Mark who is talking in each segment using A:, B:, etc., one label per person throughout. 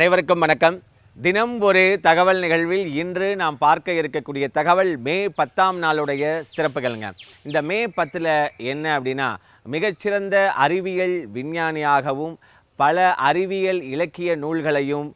A: அனைவருக்கும் வணக்கம். தினம் ஒரு தகவல் நிகழ்வில் இன்று நாம் பார்க்க இருக்கக்கூடிய தகவல் மே பத்தாம் நாளுடைய சிறப்புகள்ங்க. இந்த மே பத்தில் என்ன அப்படின்னா மிகச்சிறந்த அறிவியல் விஞ்ஞானியாகவும் பல அறிவியல் இலக்கிய நூல்களையும்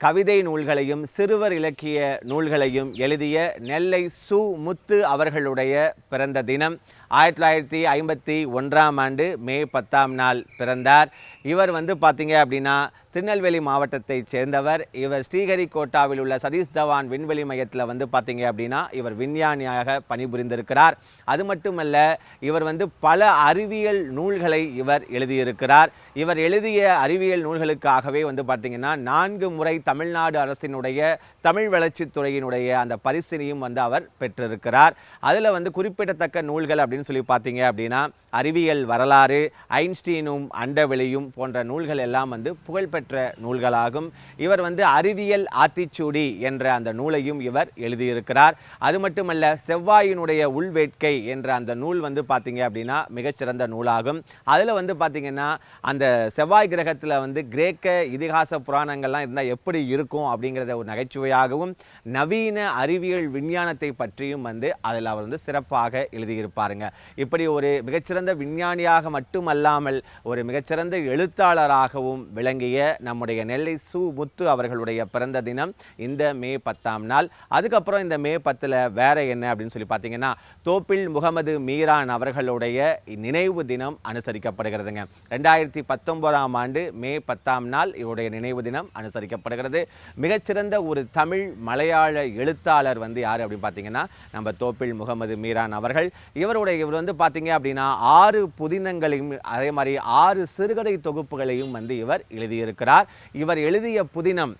A: கவிதை நூல்களையும் சிறுவர் இலக்கிய நூல்களையும் எழுதிய நெல்லை சு முத்து அவர்களுடைய பிறந்த தினம். ஆயிரத்தி தொள்ளாயிரத்தி ஐம்பத்தி ஒன்றாம் ஆண்டு மே பத்தாம் நாள் பிறந்தார். இவர் வந்து பார்த்தீங்க அப்படின்னா திருநெல்வேலி மாவட்டத்தைச் சேர்ந்தவர். இவர் ஸ்ரீஹரிகோட்டாவில் உள்ள சதீஷ் தவான் விண்வெளி மையத்தில் வந்து பார்த்தீங்க அப்படின்னா இவர் விஞ்ஞானியாக பணிபுரிந்திருக்கிறார். அது மட்டுமல்ல இவர் வந்து பல அறிவியல் நூல்களை இவர் எழுதியிருக்கிறார். இவர் எழுதிய அறிவியல் நூல்களுக்காகவே வந்து பார்த்திங்கன்னா நான்கு முறை தமிழ்நாடு அரசினுடைய தமிழ் வளர்ச்சித்துறையினுடைய அந்த பரிசினையும் வந்து அவர் பெற்றிருக்கிறார். அதில் வந்து குறிப்பிடத்தக்க நூல்கள் அப்படின்னு சொல்லி பார்த்தீங்க அப்படின்னா அறிவியல் வரலாறு ஐன்ஸ்டீனும் அண்டவெளியும் போன்ற நூல்கள் எல்லாம் வந்து புகழ்பெற்ற நூல்களாகும். இவர் வந்து அறிவியல் ஆத்திச்சூடி என்ற அந்த நூலையும் இவர் எழுதியிருக்கிறார். அது மட்டுமல்ல செவ்வாயினுடைய உள்வேட்கை என்ற அந்த நூல் வந்து பார்த்தீங்க அப்படின்னா மிகச்சிறந்த நூலாகும். அதில் வந்து பார்த்தீங்கன்னா அந்த செவ்வாய் கிரகத்தில் வந்து கிரேக்க இதிகாச புராணங்கள்லாம் இருந்தால் எப்படி இருக்கும் அப்படிங்கிறத ஒரு நகைச்சுவையாகவும் நவீன அறிவியல் விஞ்ஞானத்தை பற்றியும் வந்து அதில் அவர் வந்து சிறப்பாக சிறப்பாக எழுதியிருப்பாருங்க. இப்படி ஒரு மிகச்சிறந்த விஞ்ஞானியாக மட்டுமல்லாமல் ஒரு மிகச்சிறந்த எழுத்தாளராகவும் விளங்கிய நம்முடைய நெல்லை சு முத்து அவர்களுடைய பிறந்த தினம் இந்த மே பத்தாம் நாள். அதுக்கப்புறம் இந்த மே பத்தில் வேற என்ன அப்படின்னு சொல்லி பார்த்தீங்கன்னா தோப்பில் முகமது மீரான் அவர்களுடைய நினைவு தினம் அனுசரிக்கப்படுகிறதுங்க. ரெண்டாயிரத்தி பத்தொன்பதாம் ஆண்டு மே பத்தாம் நாள் இவருடைய நினைவு தினம் அனுசரிக்கப்படுகிறது. மிகச்சிறந்த ஒரு தமிழ் மலையாள எழுத்தாளர் வந்து யார் அப்படின்னு பார்த்தீங்கன்னா நம்ம தோப்பில் முகமது மீரான் அவர்கள். இவருடைய இவர் வந்து பார்த்தீங்க அப்படின்னா ஆறு புதினங்களையும் அதே மாதிரி ஆறு சிறுகதை தொகுப்புகளையும் வந்து இவர் எழுதியிருக்கிறார். இவர் எழுதிய புதினம்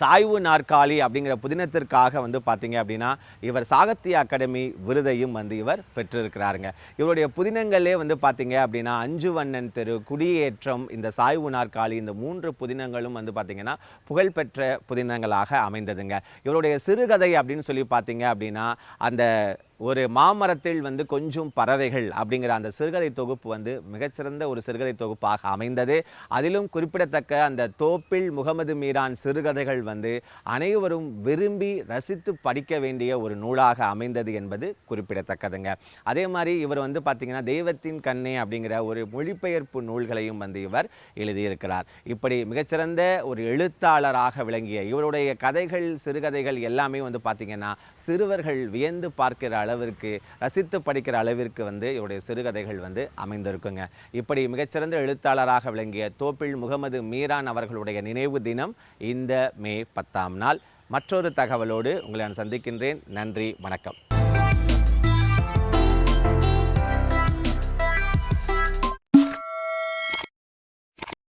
A: சாய்வு நாற்காலி அப்படிங்கிற புதினத்திற்காக வந்து பார்த்தீங்க அப்படின்னா இவர் சாகித்ய அகாடமி விருதையும் வந்து இவர் பெற்றிருக்கிறாருங்க. இவருடைய புதினங்களே வந்து பார்த்தீங்க அப்படின்னா அஞ்சு வண்ணன் தெரு குடியேற்றம் இந்த சாய்வு நாற்காலி இந்த மூன்று புதினங்களும் வந்து பார்த்தீங்கன்னா புகழ்பெற்ற புதினங்களாக அமைந்ததுங்க. இவருடைய சிறுகதை அப்படின்னு சொல்லி பார்த்தீங்க அப்படின்னா அந்த ஒரு மாமரத்தில் வந்து கொஞ்சம் பறவைகள் அப்படிங்கிற அந்த சிறுகதை தொகுப்பு வந்து மிகச்சிறந்த ஒரு சிறுகதை தொகுப்பாக அமைந்தது. அதிலும் குறிப்பிடத்தக்க அந்த தோப்பில் முகமது மீரான் சிறுகதைகள் வந்து அனைவரும் விரும்பி ரசித்து படிக்க வேண்டிய ஒரு நூலாக அமைந்தது என்பது குறிப்பிடத்தக்கதுங்க. அதே மாதிரி இவர் வந்து பார்த்தீங்கன்னா தெய்வத்தின் கண்ணே அப்படிங்கிற ஒரு மொழிபெயர்ப்பு நூல்களையும் வந்து இவர் எழுதியிருக்கிறார். இப்படி மிகச்சிறந்த ஒரு எழுத்தாளராக விளங்கிய இவருடைய கதைகள் சிறுகதைகள் எல்லாமே வந்து பார்த்தீங்கன்னா சிறுவர்கள் வியந்து பார்க்கிற அளவிற்கு ரசித்து படிக்கிற அளவிற்கு வந்து இவருடைய சிறுகதைகள் வந்து அமைந்திருக்குங்க. இப்படி மிகச்சிறந்த எழுத்தாளராக விளங்கிய தோப்பில் முகமது மீரான் அவர்களுடைய நினைவு தினம் இந்த மே பத்தாம் நாள். மற்றொரு தகவலோடு உங்களை நான் சந்திக்கின்றேன். நன்றி வணக்கம்.